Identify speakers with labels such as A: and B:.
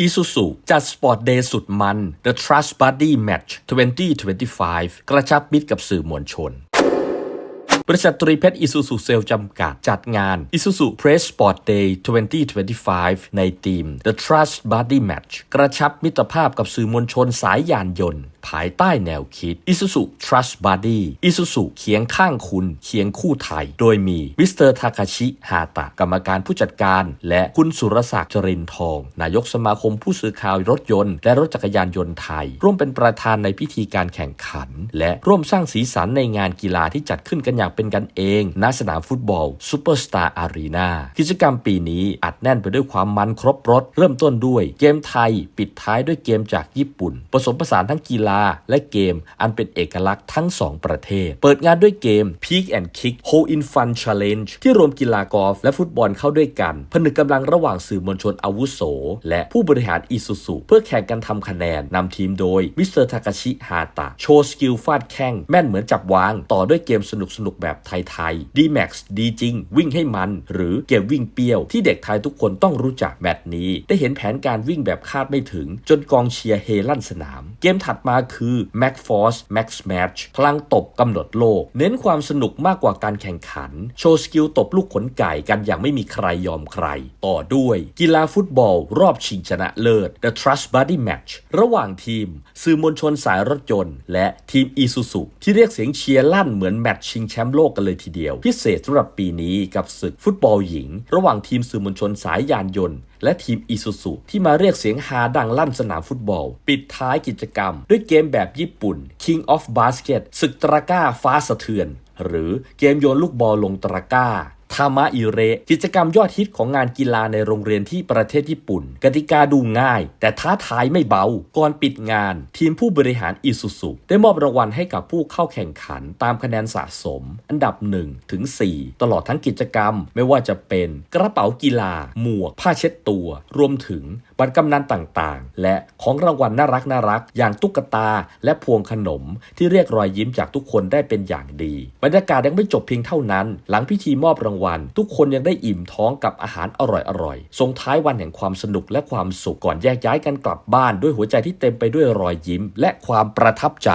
A: อีซูซูจัดสปอร์ตเดย์สุดมัน The Trust Buddy Match 2025 กระชับมิตรกับสื่อมวลชน บริษัทตรีเพชรอิซูซูเซลจำกัดจัดงาน Isuzu Press Sport Day 2025 ในทีม The Trust Buddy Match กระชับมิตรภาพกับสื่อมวลชนสายยานยนต์ ภายใต้แนวคิด Isuzu Trust Buddy Isuzu เคียงข้างคุณเคียงคู่ไทย โดยมีมิสเตอร์ทาคาชิฮาตะกรรมการผู้จัดการ และคุณสุรศักดิ์จรินทอง นายกสมาคมผู้สื่อข่าวรถยนต์ และรถจักรยานยนต์ไทย ร่วมเป็นประธานในพิธีการแข่งขัน และร่วมสร้างสีสันในงานกีฬาที่จัดขึ้นกันอย่างเป็นกันเองณสนามฟุตบอลซูเปอร์สตาร์อารีนากิจกรรมปีนี้อัดแน่นไปด้วยความมันครบรถ เริ่มต้นด้วยเกมไทย ปิดท้ายด้วยเกมจากญี่ปุ่น ผสมผสานทั้งกีฬาและเกมอันเป็นเอกลักษณ์ทั้งสองประเทศ เปิดงานด้วยเกม Peak and Kick Hole in Fun Challenge ที่รวมกีฬากอล์ฟและฟุตบอลเข้าด้วยกัน ผนึกกำลังระหว่างสื่อมวลชนอาวุโส และผู้บริหารอีซูซูเพื่อแข่งกันทำคะแนนนำทีมโดยมิสเตอร์ทากาชิฮาตะ โชว์สกิลฟาดแข้งแม่นเหมือนจับวาง ต่อด้วยเกมสนุกๆแบบไทยๆ D-Max ดีจริง วิ่งให้มัน หรือเกมวิ่งเปี้ยวที่เด็กไทยทุกคนต้องรู้จักแมตช์นี้ ได้เห็นแผนการวิ่งแบบคาดไม่ถึง จนกองเชียร์เฮลั่นสนาม เกมถัดมาคือ Max Force Max Match พลังตบกำหนดโลก เน้นความสนุกมากกว่าการแข่งขัน โชว์สกิลตบลูกขนไก่กันอย่างไม่มีใครยอมใคร ต่อด้วย กีฬาฟุตบอล รอบชิงชนะเลิศ The Trust Buddy Match ระหว่างทีม สื่อมวลชนสายรถยนต์ และทีมอีซูซูที่เรียกเสียงเชียร์ลั่นเหมือนแมตช์ชิงแชมป์โลกกันเลยทีเดียว พิเศษสำหรับปีนี้กับศึกฟุตบอลหญิง ระหว่างทีมสื่อมวลชนสายยานยนต์และทีมอีซูซุที่มาเรียกเสียงฮาดังลั่นสนามฟุตบอล ปิดท้ายกิจกรรม ด้วยเกมแบบญี่ปุ่น King of Basket ศึกตะกร้าฟ้าสะเทือน หรือเกมโยนลูกบอลลงตะกร้า ทามาอิเร กิจกรรมยอดฮิตของงานกีฬาในโรงเรียนที่ประเทศญี่ปุ่น กติกาดูง่าย แต่ท้าทายไม่เบา ก่อนปิดงาน ทีมผู้บริหารอิสุสุได้มอบรางวัลให้กับผู้เข้าแข่งขันตามคะแนนสะสม อันดับ1ถึง4ตลอดทั้งกิจกรรมไม่ว่าจะเป็นกระเป๋ากีฬา หมวก ผ้าเช็ดตัว รวมถึงบัตรกำนันต่างๆ และของรางวัลน่ารักน่ารักๆอย่างตุ๊กตา และพวงขนม ที่เรียกรอยยิ้มจากทุกคนได้เป็นอย่างดี บรรยากาศยังไม่จบเพียงเท่านั้น หลังพิธีมอบรางวัลทุกคนยังได้อิ่มท้องกับอาหารอร่อยๆส่งท้ายวันแห่งความสนุกและความสุขก่อนแยกย้ายกันกลับบ้านด้วยหัวใจที่เต็มไปด้วยรอยยิ้ม และความประทับใจ